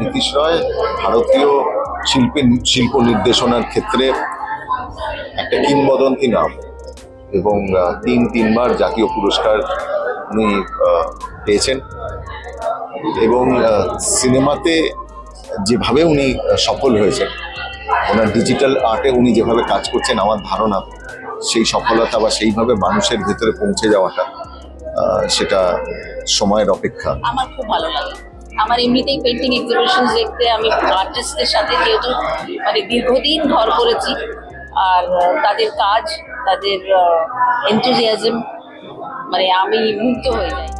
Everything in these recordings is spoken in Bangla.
নীতিশ রয় ভারতীয় শিল্পী, শিল্প নির্দেশনার ক্ষেত্রে একটা কিংবদন্তি নাম এবং তিন তিনবার জাতীয় পুরস্কার উনি পেয়েছেন। এবং সিনেমাতে যেভাবে উনি সফল হয়েছেন, ওনার ডিজিটাল আর্টে উনি যেভাবে কাজ করছেন, আমার ধারণা সেই সফলতা বা সেইভাবে মানুষের ভেতরে পৌঁছে যাওয়াটা সেটা সময়ের অপেক্ষা। আমার খুব ভালো লাগে। আমার এমনিতেই পেন্টিং এক্সিবিশন দেখতে আমি আর্টিস্টদের সাথে যেহেতু মানে দীর্ঘদিন ঘর করেছি, আর তাদের কাজ, তাদের এনথুজিয়াজম মানে আমি মুগ্ধ হয়ে যাই।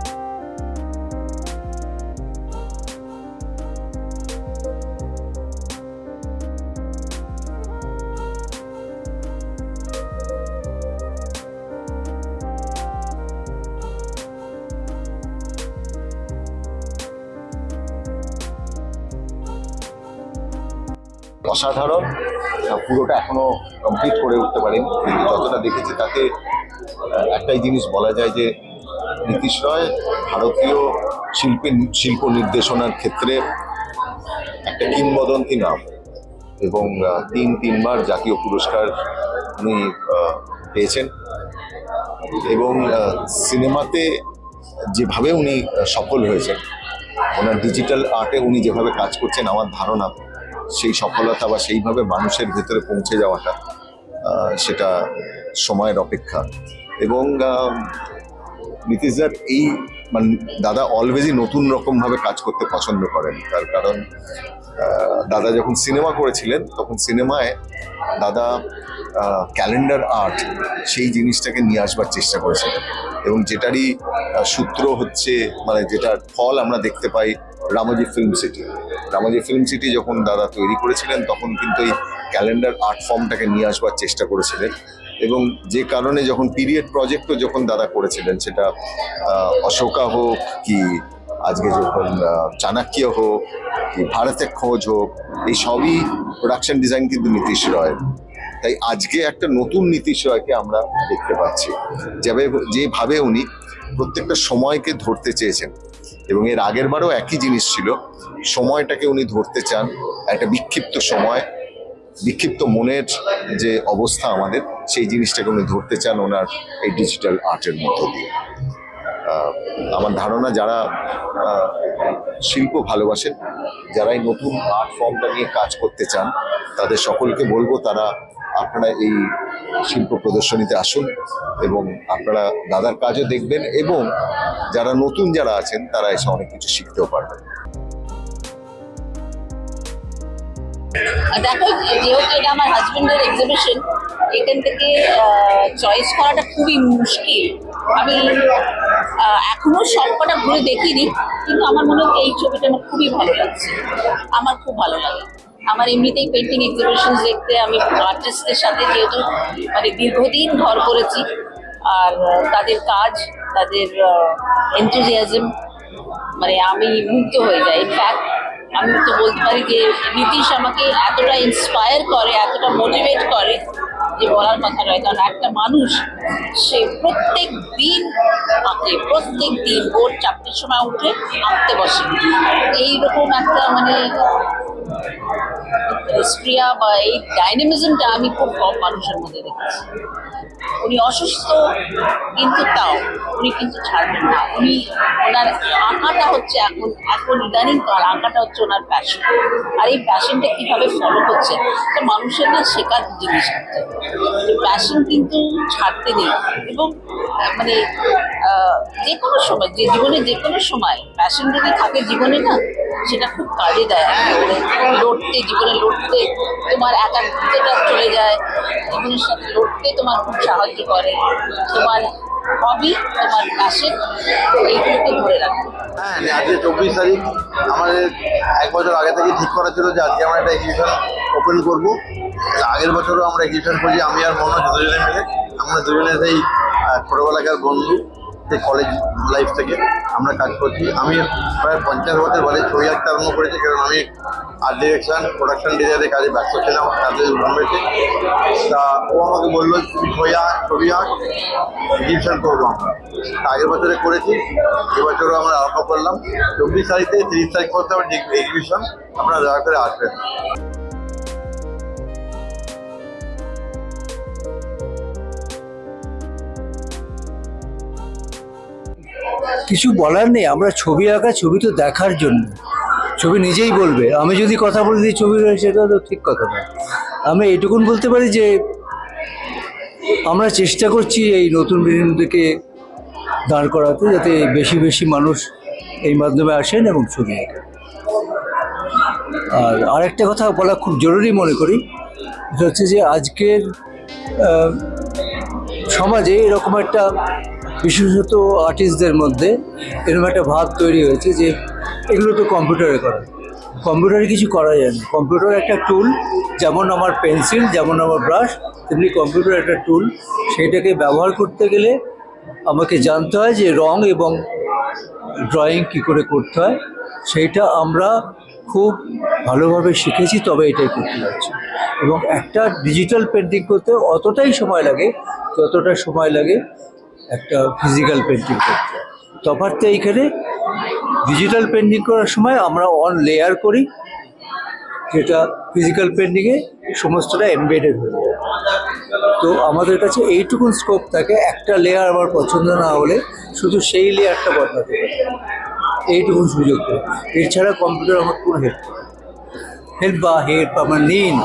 অসাধারণ। পুরোটা এখনও কমপ্লিট করে উঠতে পারেনি। যতটা দেখেছি তাতে একটাই জিনিস বলা যায় যে, নীতিশ রয় ভারতীয় শিল্পী, শিল্প নির্দেশনার ক্ষেত্রে একটা কিংবদন্তি নাম এবং তিন, তিনবার জাতীয় পুরস্কার উনি পেয়েছেন। এবং সিনেমাতে যেভাবে উনি সফল হয়েছেন, ওনার ডিজিটাল আর্টে উনি যেভাবে কাজ করছেন, আমার ধারণা সেই সফলতা বা সেইভাবে মানুষের ভেতরে পৌঁছে যাওয়াটা সেটা সময়ের অপেক্ষা। এবং নীতিশদার এই মানে দাদা অলওয়েজই নতুন রকমভাবে কাজ করতে পছন্দ করেন। তার কারণ দাদা যখন সিনেমা করেছিলেন, তখন সিনেমায় দাদা ক্যালেন্ডার আর্ট সেই জিনিসটাকে নিয়ে আসবার চেষ্টা করেছিলেন। এবং যেটারই সূত্র হচ্ছে মানে যেটার ফল আমরা দেখতে পাই Ramoji Film City Ramoji Film City যখন দাদা তৈরি করেছিলেন, তখন কিন্তু এই ক্যালেন্ডার আর্ট ফর্মটাকে নিয়ে আসবার চেষ্টা করেছিলেন। এবং যে কারণে যখন পিরিয়ড প্রজেক্টও যখন দাদা করেছিলেন, সেটা অশোকা হোক কি আজকে যখন চাণক্য হোক কি ভারতের খোঁজ হোক, এই সবই প্রোডাকশন ডিজাইন কিন্তু নীতিশ রয়। তাই আজকে একটা নতুন নীতিশ রয়কে আমরা দেখতে পাচ্ছি। যেভাবে যেভাবে উনি প্রত্যেকটা সময়কে ধরতে চেয়েছেন এবং এর আগের বারও একই জিনিস ছিল। সময়টাকে উনি ধরতে চান, একটা বিক্ষিপ্ত সময়, বিক্ষিপ্ত মনের যে অবস্থা আমাদের, সেই জিনিসটাকে উনি ধরতে চান ওনার এই ডিজিটাল আর্টের মধ্য দিয়ে। আমার ধারণা যারা শিল্প ভালোবাসেন যারা এই নতুন আর্ট ফর্মটা নিয়ে কাজ করতে চান, তাদের সকলকে বলব তারা আপনারা এই শিল্প প্রদর্শনীতে আসুন এবং আপনারা দাদার কাজও দেখবেন এবং যারা নতুন যারা আছেন, তারা এসে অনেক কিছু শিখতেও পারবেন। দেখো, যেহেতু এটা আমার হাজবেন্ডের এক্সিবিশন এখান থেকে চয়েস করাটা খুবই মুশকিল। আমি এখনও সবকটা ঘুরে দেখিনি, কিন্তু আমার মনে হয় এই ছবিটা আমার খুবই ভালো লাগছে। আমার খুব ভালো লাগে। আমার এমনিতেই পেন্টিং এক্সিবিশন দেখতে আমি আর্টিস্টদের সাথে যেহেতু মানে দীর্ঘদিন ঘর করেছি আর তাদের কাজ, তাদের এনথুজিয়াজম মানে আমি মুগ্ধ হয়ে যাই। ইনফ্যাক্ট আমি তো বলতে পারি যে নীতিশ আমাকে এতটা ইন্সপায়ার করে, এতটা মোটিভেট করে যে বলার কথা নয়। কারণ একটা মানুষ, সে প্রত্যেক দিন আঁকে প্রত্যেক দিন ভোর চারটের সময় উঠে আঁকতে বসে। এইরকম একটা মানে স্প্রিয়া বা এই ডাইনামিজমটা আমি খুব কম মানুষের মধ্যে দেখেছি। উনি অসুস্থ, কিন্তু তাও, উনি কিন্তু ছাড়বেন না। উনি ওনার আঁকাটা হচ্ছে এখন এখন ইদানিং কাল আঁকাটা হচ্ছে ওনার প্যাশন আর এই প্যাশনটা কীভাবে ফলো করছে এটা মানুষের না শেখার জিনিস প্যাশন কিন্তু ছাড়তে নেই। এবং মানে যে কোনো সময়, যে জীবনে যে কোনো সময় প্যাশন যদি থাকে জীবনে না সেটা খুব কাজে দেয় মানে লড়তে, জীবনে লড়তে তোমার একাত্মতা চলে যায়, জীবনের সাথে লড়তে তোমার খুব সাহায্য করে। তোমার হবি তোমার প্যাশন এইগুলোকে ধরে রাখবে হ্যাঁ আজকে চব্বিশ তারিখ, আমাদের এক বছর আগে থেকে ঠিক করা ছিল যে আজকে আমরা একটা এক্সিবিশন ওপেন করব। আগের বছরও আমরা এক্সিবিশন করছি আমি আর মনে দুজনে মিলে। আমরা দুজনে সেই ছোটবেলাকার বন্ধু, সেই কলেজ লাইফ থেকে আমরা কাজ করছি। আমি প্রায় পঞ্চাশ বছর বলে ছবি আঁকতে আরম্ভ করেছি, কারণ আমি আর্ট ডিরেকশন প্রোডাকশন ডিজাইনের কাজে ব্যস্ত ছিলাম কাজে হয়েছে। তা ও আমাকে বলল ছবি আঁক ছবি আঁক এক্সিবিশন করব আমরা। আগের বছরে করেছি, এবছরও আমরা আরম্ভ করলাম। চব্বিশ তারিখে তিরিশ তারিখ পর্যন্ত আমার এক্সিবিশন আপনারা দয়া করে আসবেন। কিছু বলার নেই, আমরা ছবি আঁকা ছবি তো দেখার জন্য। ছবি নিজেই বলবে। আমি যদি কথা বলে দিই ছবি, সেটা তো ঠিক কথা নয় আমি এইটুকুন বলতে পারি যে, আমরা চেষ্টা করছি এই নতুন বিনোদনকে দাঁড় করাতে, যাতে বেশি বেশি মানুষ এই মাধ্যমে আসেন এবং ছবি আঁকেন। আর আরেকটা কথা বলা খুব জরুরি মনে করি হচ্ছে যে আজকের সমাজে এরকম একটা বিশেষত আর্টিস্টদের মধ্যে এরকম একটা ভাব তৈরি হয়েছে যে এগুলো তো কম্পিউটারে করা। কম্পিউটারে কিছু করা যায় না। কম্পিউটার একটা টুল যেমন আমার পেন্সিল যেমন আমার ব্রাশ তেমনি কম্পিউটার একটা টুল সেইটাকে ব্যবহার করতে গেলে আমাকে জানতে হয় যে রং এবং ড্রয়িং কী করে করতে হয়। সেইটা আমরা খুব ভালোভাবে শিখেছি, তবে এটাই করতে পারছি এবং একটা ডিজিটাল পেন্টিং করতে অতটাই সময় লাগে, যতটা সময় লাগে একটা ফিজিক্যাল পেন্টিং করতে। তফাৎটা এইখানে ডিজিটাল পেন্টিং করার সময় আমরা অন লেয়ার করি, যেটা ফিজিক্যাল পেন্টিংয়ে সমস্তটা এমবেডেড হয়ে যায়। তো আমাদের কাছে এইটুকুন স্কোপ থাকে, একটা লেয়ার আমার পছন্দ না হলে শুধু সেই লেয়ারটা বদলাতে পারে। এইটুকুন সুযোগ দেয় এছাড়া কম্পিউটার আমার কোনো হেল্প হেল্প বা হেল্প আমার নেই না